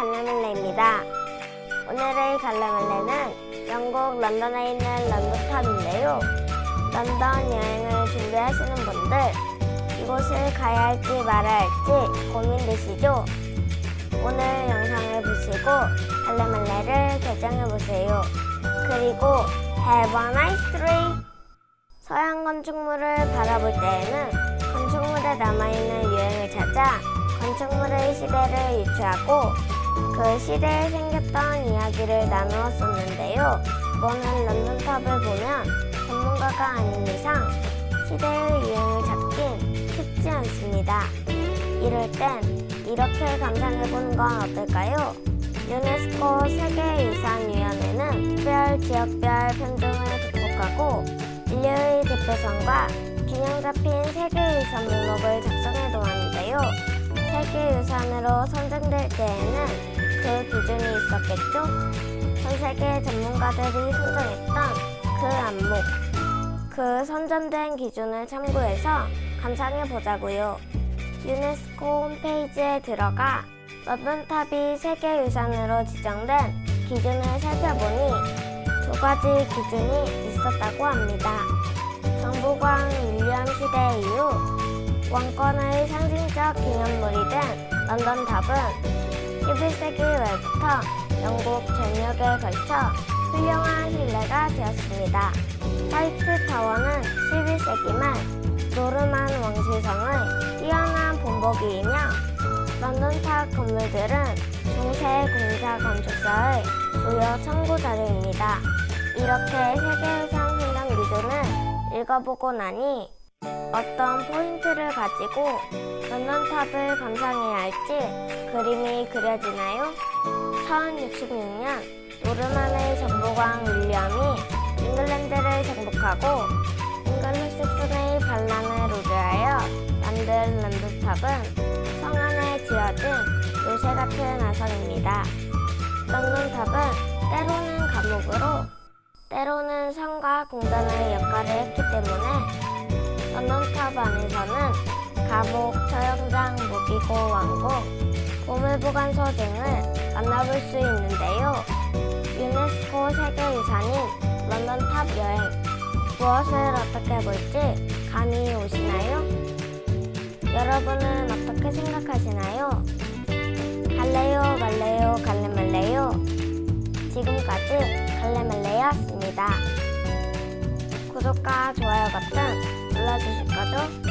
갈래말레입니다. 오늘의 갈래말레는 영국 런던에 있는 런던탑인데요. 런던 여행을 준비하시는 분들, 이곳을 가야 할지 말아야 할지 고민되시죠? 오늘 영상을 보시고 갈래말레를 결정해보세요. 그리고 Have a nice day! 서양 건축물을 바라볼 때에는 건축물에 남아있는 유행을 찾아 건축물의 시대를 유추하고 그 시대에 생겼던 이야기를 나누었었는데요. 이번엔 런던탑을 보면 전문가가 아닌 이상 시대의 유행을 찾긴 쉽지 않습니다. 이럴 땐 이렇게 감상해보는 건 어떨까요? 유네스코 세계유산위원회는 특별 지역별 편중을 극복하고 인류의 대표성과 균형 잡힌 세계유산 목록을 작성해 놓았는데요. 세계유산으로 선정될 때에는 그 기준이 있었겠죠? 전 세계 전문가들이 선정했던 그 안목, 그 선정된 기준을 참고해서 감상해 보자고요. 유네스코 홈페이지에 들어가 런던탑이 세계유산으로 지정된 기준을 살펴보니 두 가지 기준이 있었다고 합니다. 정보광 윌리엄 시대 이후 왕권의 상징적 기념물이 된 런던탑은 11세기 말부터 영국 전역에 걸쳐 훌륭한 신뢰가 되었습니다. 화이트 타워는 11세기 말 노르만 왕실성의 뛰어난 본보기이며 런던탑 건물들은 중세 공사 건축사의 주요 참고 자료입니다. 이렇게 세계유산 선정 기준을 읽어보고 나니 어떤 포인트를 가지고 런던탑을 감상해야 할지 그림이 그려지나요? 1066년 노르만의 정보광 윌리엄이 잉글랜드를 정복하고 잉글리스슨의 반란을 우려하여 만든 런던탑은 성 안에 지어진 요새 같은 아성입니다. 런던탑은 때로는 감옥으로 때로는 성과 공단의 역할을 했기 때문에 런던탑 안에서는 감옥, 처형장, 무기고, 왕국, 보물보관소 등을 만나볼 수 있는데요. 유네스코 세계유산인 런던탑 여행 무엇을 어떻게 볼지 감이 오시나요? 여러분은 어떻게 생각하시나요? 갈래요, 말래요, 갈래 말래요? 지금까지 갈래 말래였습니다. 구독과 좋아요 버튼 눌러주실 거죠?